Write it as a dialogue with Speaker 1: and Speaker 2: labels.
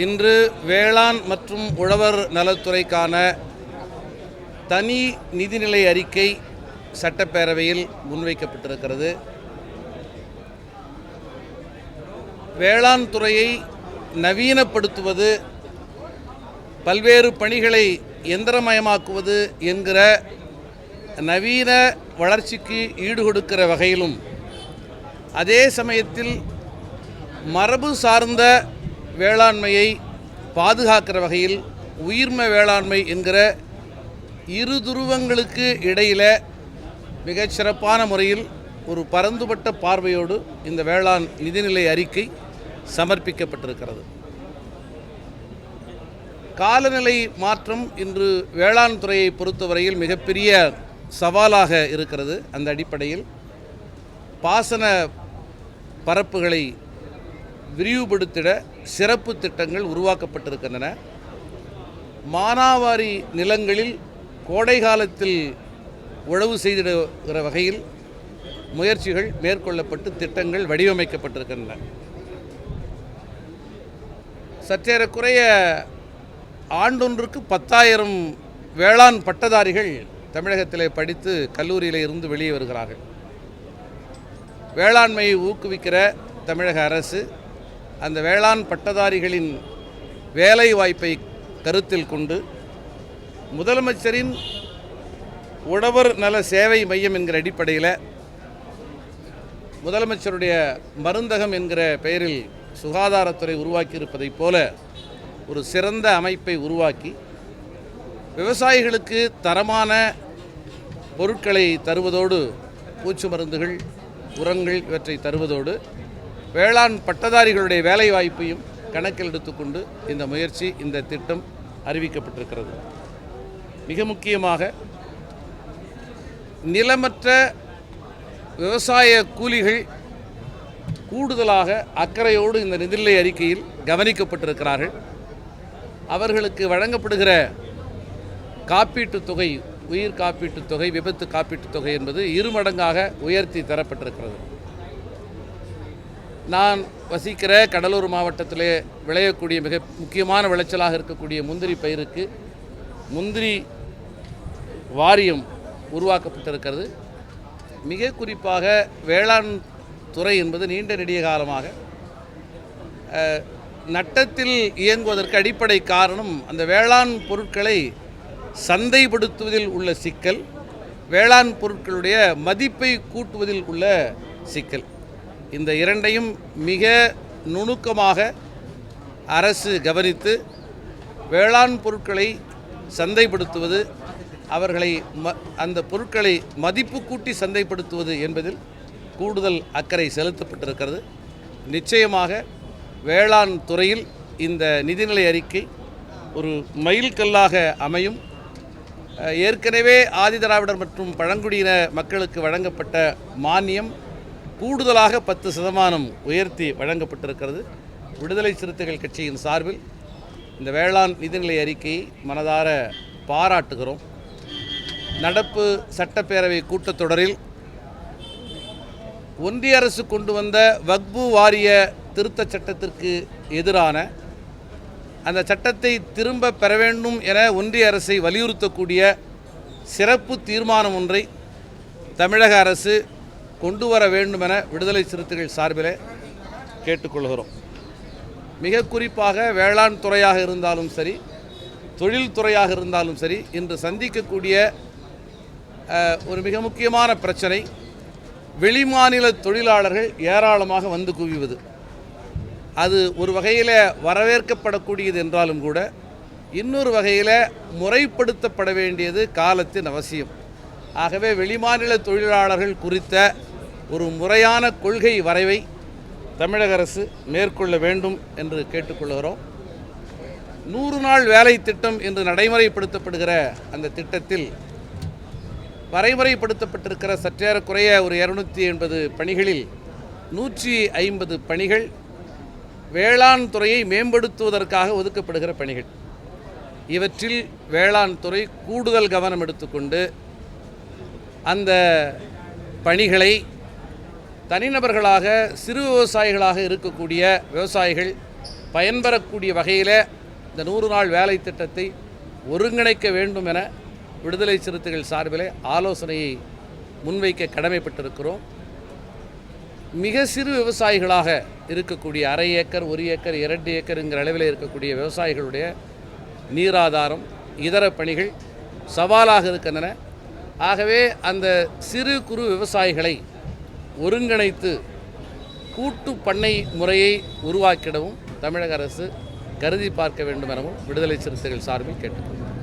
Speaker 1: இன்று வேளாண் மற்றும் உழவர் நலத்துறைக்கான தனி நிதிநிலை அறிக்கை சட்டப்பேரவையில் முன்வைக்கப்பட்டிருக்கிறது. வேளாண் துறையை நவீனப்படுத்துவது பல்வேறு பணிகளை எந்திரமயமாக்குவது என்கிற நவீன வளர்ச்சிக்கு ஈடுகொடுக்கிற வகையிலும் அதே சமயத்தில் மரபு சார்ந்த வேளாண்மையை பாதுகாக்கிற வகையில் உயிர்ம வேளாண்மை என்கிற இரு துருவங்களுக்கு இடையில் மிகச்சிறப்பான முறையில் ஒரு பரந்துபட்ட பார்வையோடு இந்த வேளாண் நிதிநிலை அறிக்கை சமர்ப்பிக்கப்பட்டிருக்கிறது. காலநிலை மாற்றம் இன்று வேளாண் துறையை பொறுத்தவரையில் மிகப்பெரிய சவாலாக இருக்கிறது. அந்த அடிப்படையில் பாசன பரப்புகளை விரிவுபடுத்திட சிறப்பு திட்டங்கள் உருவாக்கப்பட்டிருக்கின்றன. மானாவாரி நிலங்களில் கோடை காலத்தில் உழவு செய்திடுகிற வகையில் முயற்சிகள் மேற்கொள்ளப்பட்டு திட்டங்கள் வடிவமைக்கப்பட்டிருக்கின்றன. சற்றேறக்குறைய ஆண்டொன்றுக்கு பத்தாயிரம் வேளாண் பட்டதாரிகள் தமிழகத்திலே படித்து கல்லூரியில் இருந்து வெளியே வருகிறார்கள். வேளாண்மையை ஊக்குவிக்கிற தமிழக அரசு அந்த வேளாண் பட்டதாரிகளின் வேலை வாய்ப்பை கருத்தில் கொண்டு முதலமைச்சரின் உழவர் நல சேவை மையம் என்கிற அடிப்படையில் முதலமைச்சருடைய மருந்தகம் என்கிற பெயரில் சுகாதாரத்துறை உருவாக்கியிருப்பதைப் போல ஒரு சிறந்த அமைப்பை உருவாக்கி விவசாயிகளுக்கு தரமான பொருட்களை தருவதோடு பூச்சி மருந்துகள் உரங்கள் இவற்றை தருவதோடு வேளாண் பட்டதாரிகளுடைய வேலைவாய்ப்பையும் கணக்கில் எடுத்துக்கொண்டு இந்த முயற்சி இந்த திட்டம் அறிவிக்கப்பட்டிருக்கிறது. மிக முக்கியமாக நிலமற்ற விவசாய கூலிகள் கூடுதலாக அக்கறையோடு இந்த நிதிநிலை அறிக்கையில் கவனிக்கப்பட்டிருக்கிறார்கள். அவர்களுக்கு வழங்கப்படுகிற காப்பீட்டுத் தொகை உயிர் காப்பீட்டுத் தொகை விபத்து காப்பீட்டுத் தொகை என்பது இருமடங்காக உயர்த்தி தரப்பட்டிருக்கிறது. நான் வசிக்கிற கடலூர் மாவட்டத்திலே விளையக்கூடிய மிக முக்கியமான விளைச்சலாக இருக்கக்கூடிய முந்திரி பயிருக்கு முந்திரி வாரியம் உருவாக்கப்பட்டிருக்கிறது. மிக குறிப்பாக வேளாண் துறை என்பது நீண்ட நெடிய காலமாக நட்டத்தில் இயங்குவதற்கு அடிப்படை காரணம் அந்த வேளாண் பொருட்களை சந்தைப்படுத்துவதில் உள்ள சிக்கல் வேளாண் பொருட்களுடைய மதிப்பை கூட்டுவதில் உள்ள சிக்கல். இந்த இரண்டையும் மிக நுணுக்கமாக அரசு கவனித்து வேளாண் பொருட்களை சந்தைப்படுத்துவது அவர்களை ம அந்த பொருட்களை மதிப்பு கூட்டி சந்தைப்படுத்துவது என்பதில் கூடுதல் அக்கறை செலுத்தப்பட்டிருக்கிறது. நிச்சயமாக வேளாண் துறையில் இந்த நிதிநிலை அறிக்கை ஒரு மைல்கல்லாக அமையும். ஏற்கனவே ஆதிதிராவிடர் மற்றும் பழங்குடியின மக்களுக்கு வழங்கப்பட்ட மானியம் கூடுதலாக பத்து சதமானம் உயர்த்தி வழங்கப்பட்டிருக்கிறது. விடுதலை சிறுத்தைகள் கட்சியின் சார்பில் இந்த வேளாண் நிதிநிலை அறிக்கையை மனதார பாராட்டுகிறோம். நடப்பு சட்டப்பேரவை கூட்டத்தொடரில் ஒன்றிய அரசு கொண்டு வந்த வக்பு வாரிய திருத்தச் சட்டத்திற்கு எதிரான அந்த சட்டத்தை திரும்ப பெற வேண்டும் என ஒன்றிய அரசை வலியுறுத்தக்கூடிய சிறப்பு தீர்மானம் ஒன்றை தமிழக அரசு கொண்டு வர வேண்டும் என விடுதலை சிறுத்தைகள் சார்பில் கேட்டுக்கொள்கிறோம். மிக குறிப்பாக வேளாண் துறையாக இருந்தாலும் சரி தொழில் துறையாக இருந்தாலும் சரி இன்று சந்திக்கக்கூடிய ஒரு மிக முக்கியமான பிரச்சனை வெளிமாநில தொழிலாளர்கள் ஏராளமாக வந்து குவிவது. அது ஒரு வகையில் வரவேற்கப்படக்கூடியது என்றாலும் கூட இன்னொரு வகையில் முறைப்படுத்தப்பட வேண்டியது காலத்தின் அவசியம். ஆகவே வெளிமாநில தொழிலாளர்கள் குறித்த ஒரு முறையான கொள்கை வரைவை தமிழக அரசு மேற்கொள்ள வேண்டும் என்று கேட்டுக்கொள்கிறோம். நூறு நாள் வேலை திட்டம் என்று நடைமுறைப்படுத்தப்படுகிற அந்த திட்டத்தில் வரைமுறைப்படுத்தப்பட்டிருக்கிற சற்றேறக்குறைய ஒரு இரநூத்தி எண்பது பணிகளில் நூற்றி ஐம்பது பணிகள் வேளாண் துறையை மேம்படுத்துவதற்காக ஒதுக்கப்படுகிற பணிகள். இவற்றில் வேளாண் துறை கூடுதல் கவனம் எடுத்துக்கொண்டு அந்த பணிகளை தனிநபர்களாக சிறு விவசாயிகளாக இருக்கக்கூடிய விவசாயிகள் பயன்பெறக்கூடிய வகையில் இந்த நூறு நாள் வேலை திட்டத்தை ஒருங்கிணைக்க வேண்டும் என விடுதலை சிறுத்தைகள் சார்பில் ஆலோசனையை முன்வைக்க கடமைப்பட்டிருக்கிறோம். மிக சிறு விவசாயிகளாக இருக்கக்கூடிய அரை ஏக்கர் ஒரு ஏக்கர் இரண்டு ஏக்கருங்கிற அளவில் இருக்கக்கூடிய விவசாயிகளுடைய நீராதாரம் இதர பணிகள் சவாலாக இருக்கின்றன. ஆகவே அந்த சிறு குறு விவசாயிகளை ஒருங்கிணைத்து கூட்டு பண்ணை முறையை உருவாக்கிடவும் தமிழக அரசு கருதி பார்க்க வேண்டும் எனவும் விடுதலை சிறுத்தைகள் சார்பில் கேட்டுக்கொள்கிறோம்